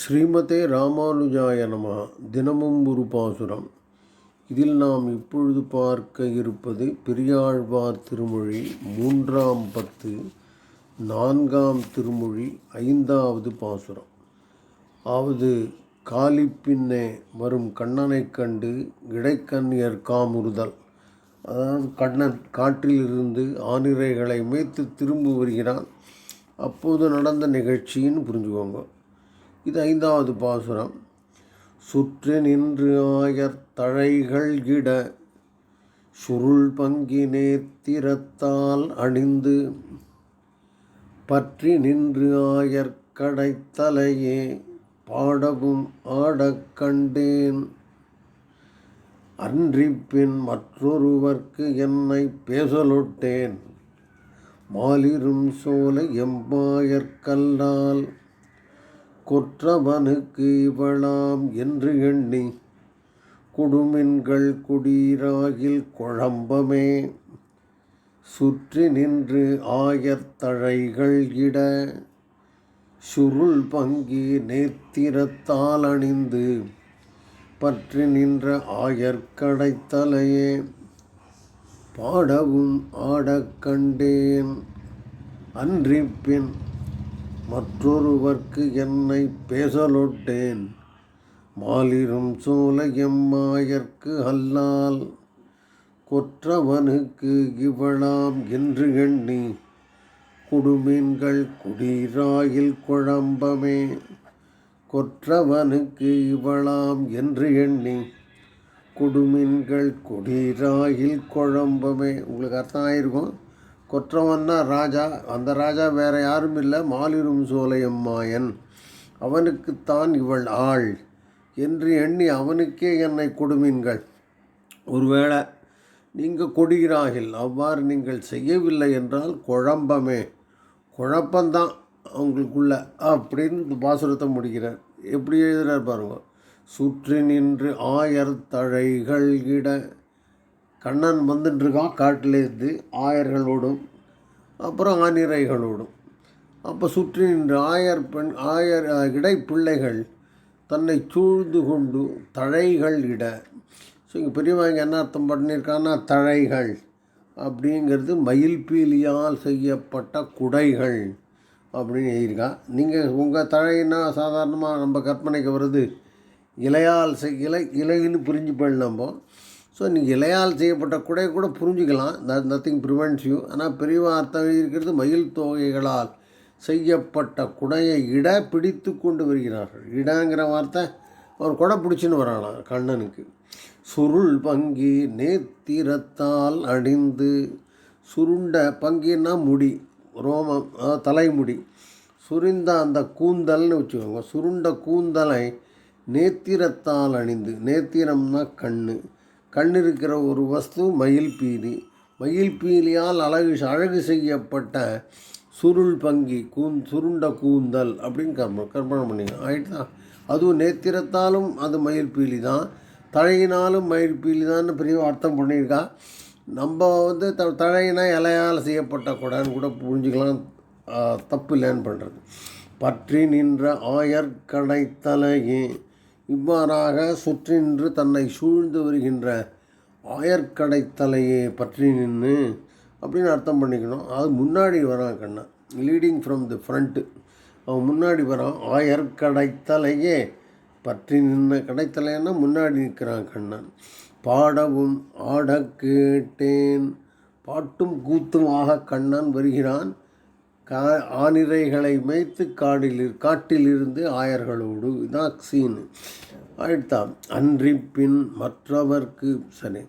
ஸ்ரீமதே ராமானுஜாய நம. தினமும் ஒரு பாசுரம். இதில் நாம் இப்பொழுது பார்க்க இருப்பது பெரியாழ்வார் திருமொழி மூன்றாம் பத்து நான்காம் திருமொழி ஐந்தாவது பாசுரம். அவது காலிப்பின்னே வரும் கண்ணனைக் கண்டு இடைக்கண்ணியர் காமுறுதல். அதாவது கண்ணன் காற்றிலிருந்து ஆனிரைகளை மேய்த்து திரும்ப வருகிறான். அப்போது நடந்த நிகழ்ச்சின்னு புரிஞ்சுக்கோங்க. இது ஐந்தாவது பாசுரம். சுற்று நின்று ஆயர் தழைகள் இட சுருள் பங்கினே திறத்தால் அணிந்து பற்றி நின்று ஆயர் கடைத்தலையே பாடவும் ஆடக் கண்டேன். அன்றிப்பின் மற்றொருவர்க்கு என்னை பேசலொட்டேன். மாலிரும் சோலை எம்பாயற்கல்லால் கொற்றவனுக்கு இவளாம் என்று எண்ணி குடுமின்கள் குடீராகில் குழம்பமே. சுற்றி நின்று ஆயத்தழைகள் இட சுருள் பங்கி நேத்திரத்தால் அணிந்து பற்றி நின்ற ஆயர்கடைத்தலையே பாடவும் ஆடக் கண்டேன். அன்றிப்பின் மற்றொருவர்க்கு என்னை பேசலொட்டேன். மாலிரும் சோலை எம்மாயர்க்கு அல்லால் கொற்றவனுக்கு இவளாம் என்று எண்ணி குடுமீன்கள் குடீராயில் குழம்பமே கொற்றவனுக்கு இவளாம் என்று எண்ணி குடுமீன்கள் குடீராயில் குழம்பமே. உங்களுக்கு அர்த்தம் ஆயிருக்கும் கொற்றவன்னா ராஜா அந்த ராஜா வேற யாரும் இல்லை மாலிரும் சோலையம்மாயன். அவனுக்குத்தான் இவள் ஆள். என்று எண்ணி அவனுக்கே என்னை கொடுமீன்கள். ஒருவேளை நீங்கள் கொடுகிறார்கள் அவ்வாறு நீங்கள் செய்யவில்லை என்றால் குழம்பமே. குழப்பந்தான் அவங்களுக்குள்ள. அப்படின்னு இந்த பாசுரத்தை முடிக்கிறார். எப்படி எழுதுறார் பாருங்க. சுற்றி நின்று ஆயர் தழைகள் இட கண்ணன் வந்துட்டுருக்கான் காட்டிலேருந்து ஆயர்களோடும் அப்புறம் ஆனிரைகளோடும் அப்போ சுற்றி நின்று ஆயர் பெண் ஆயர் இடை பிள்ளைகள் தன்னை சூழ்ந்து கொண்டு தழைகள் இட. ஸோ இங்கே பெரியவங்க என்ன அர்த்தம் பண்ணியிருக்கான்னா தழைகள் அப்படிங்கிறது மயில் பீலியால் செய்யப்பட்ட குடைகள் அப்படின்னு எழுதியிருக்கா. நீங்கள் உங்கள் தழைன்னா சாதாரணமாக நம்ம கற்பனைக்கு வருது? இலையால் செய் இலை இலைன்னு புரிஞ்சு போயிடலாம் நம்ம ஸோ நீங்கள் இலையால் செய்யப்பட்ட குடை கூட புரிஞ்சுக்கலாம். நத்திங் ப்ரிவென்ட்ஸ் யூ ஆனால் பெரிய அர்த்தம் இருக்கிறது மயில் தொகைகளால் செய்யப்பட்ட குடையை இட பிடித்து கொண்டு வருகிறார்கள். இடங்கிற வார்த்தை அவர் குடை பிடிச்சின்னு வரானாம் கண்ணனுக்கு. சுருள் பங்கி நேத்திரத்தால் அணிந்து சுருண்ட பங்கின்னா முடி ரோமம் தலைமுடி. சுரிந்த அந்த கூந்தல்னு வச்சுக்கோங்க. சுருண்ட கூந்தலை நேத்திரத்தால் அணிந்து நேத்திரம்னா கண்ணு. கண் இருக்கிற ஒரு வஸ்து மயில் பீலி மயில் பீலியால் அழகு அழகு செய்யப்பட்ட சுருள் பங்கி கூந் சுருண்ட கூந்தல் அப்படின்னு கர்ம கற்பனை பண்ணிங்க ஆயிட்டு தான் அதுவும் நேத்திரத்தாலும் அது மயில் பீலி தான் தழையினாலும் மயில் பீலி தான் பெரிய அர்த்தம் பண்ணியிருக்கா. நம்ம வந்து த தழையினா இலையால் செய்யப்பட்ட குடான்னு கூட புரிஞ்சுக்கலாம். தப்பு இல்லைன்னு பண்ணுறது பற்றி நின்ற ஆயர் கடைத்தலையே இவ்வாறாக சுற்றின்று தன்னை சூழ்ந்து வருகின்ற ஆயர்கடைத்தலையை பற்றி நின்று அப்படின்னு அர்த்தம் பண்ணிக்கணும். அது முன்னாடி வரான் கண்ணா. லீடிங் ஃப்ரம் தி ஃப்ரண்ட்டு அவன் முன்னாடி வரான். ஆயர்கடைத்தலையே பற்றி நின்ன கடைத்தலைன்னா முன்னாடி நிற்கிறான் கண்ணன் பாடவும் ஆட கேட்டேன். பாட்டும் கூத்துமாக கண்ணன் வருகிறான். கா ஆனிரைகளை மேய்த்து காடில் காட்டிலிருந்து ஆயர்களோடு. இதான் சீனு. அழுத்தாம் அன்றி பின் மற்றவர்க்கு சரி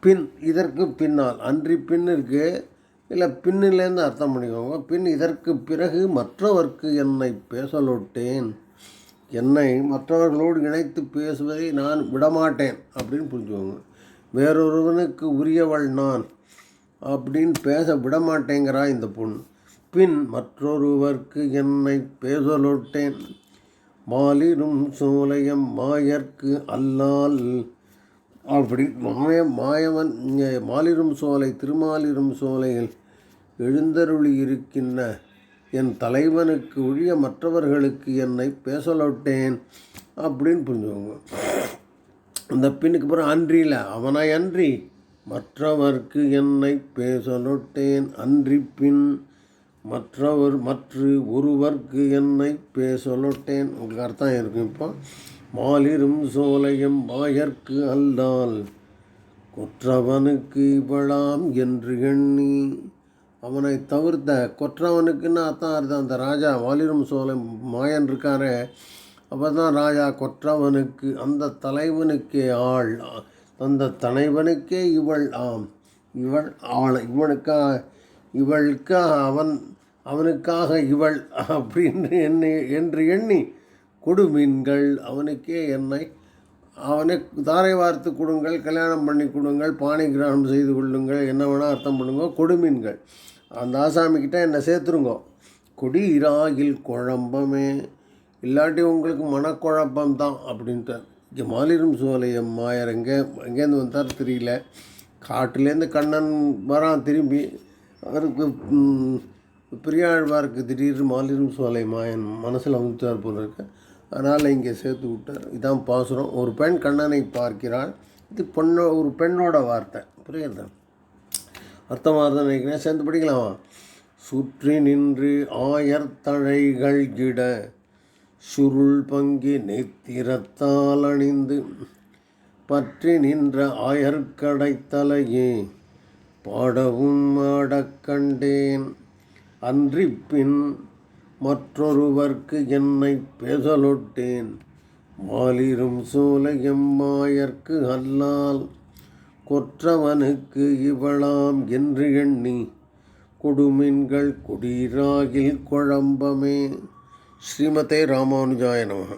பின் இதற்கு பின்னால். அன்றி பின் இருக்கு இல்லை பின்னிலேருந்து அர்த்தம் பண்ணிக்கோங்க. பின் இதற்கு பிறகு மற்றவர்க்கு என்னை பேசலோட்டேன். என்னை மற்றவர்களோடு இணைத்து பேசுவதை நான் விடமாட்டேன் அப்படின்னு புரிஞ்சுக்கோங்க. வேறொருவனுக்கு உரியவள் நான். அப்படின்னு பேச விடமாட்டேங்கிறா இந்த பொண்ணு. பின் மற்றொருவர்க்கு என்னை பேசலொட்டேன். மாலிரும் சோலையம் மாயர்க்கு அல்லால். அப்படி மாய மாயவன் மாலிரும் சோலை திருமாலிரும் சோலையில் எழுந்தருளி இருக்கின்ற என் தலைவனுக்கு ஒழிய மற்றவர்களுக்கு என்னை பேசலொட்டேன் அப்படின்னு புரிஞ்சுக்கோங்க. அந்த பின்னுக்கு அப்புறம் அன்றியில் அவனாய் அன்றி. மற்றவர்க்கு என்னை பேசலொட்டேன். அன்றி பின் மற்றவர் மற்ற ஒருவர்க்கு என்னை பேசலொட்டேன். உங்களுக்கு அர்த்தம் இருக்கும் இப்போ. மாலிரும் சோலையும் வாயர்க்கு அல்லால் கொற்றவனுக்கு இவளாம் என்று எண்ணி அவனை தவிர்த்த கொற்றவனுக்குன்னு அர்த்தம் அர்த்தம் அந்த ராஜா வாலிரும் சோலை மாயன் இருக்காரே அப்போ தான் ராஜா கொற்றவனுக்கு அந்த தலைவனுக்கே ஆள் அந்த தலைவனுக்கே இவள் ஆம். இவள் ஆள் இவனுக்கா இவளுக்கு அவன் அவனுக்காக இவள் அப்படின்னு என்னை என்று எண்ணி கொடுமீன்கள் அவனுக்கே என்னை. அவனை தாரை வார்த்து கொடுங்கள் கல்யாணம் பண்ணி கொடுங்கள் பானை கிரகணம் செய்து கொள்ளுங்கள் என்ன வேணால் அர்த்தம் பண்ணுங்க கொடுமீன்கள் அந்த ஆசாமிக்கிட்ட என்னை சேர்த்துருங்கோ. கொடி இராகில் குழம்பமே இல்லாட்டி உங்களுக்கு மனக்குழப்பம் தான் அப்படின்ட்டார். இங்கே மாலிரும் சோலையம் மாயர் எங்கே எங்கேருந்து வந்தார் தெரியல. காட்டுலேருந்து கண்ணன் வரான் திரும்பி அவருக்கு பெரியாழ்வாருக்கு திடீர்னு மாலிரும் சோலை மாயன் மனசில் அமுத்தார் போல இருக்கு. அதனால் இங்கே சேர்த்து விட்டார். இதான் பாசுரம். ஒரு பெண் கண்ணனை பார்க்கிறாள். இது பொண்ணோ ஒரு பெண்ணோட வார்த்தை. புரியுது? அர்த்தமாக தான் நினைக்கிறேன். சேர்ந்து படிக்கலாமா? சுற்றி நின்று ஆயர் தழைகள் சுருள் பங்கி நெத்திரத்தால் அணிந்து பற்றி நின்ற ஆயர்கடைத்தலையே பாடவும் ஆடக்கண்டேன் அன்றி பின் மற்றொருவர்க்கு என்னை பேசலொட்டேன். மாலிரும் சோலையம் மாயர்க்கு அல்லால் கொற்றவனுக்கு இவளாம் என்று எண்ணி கொடுமின்கள் குடீராகில் குழம்பமே. ஸ்ரீமதே ராமானுஜாய நமः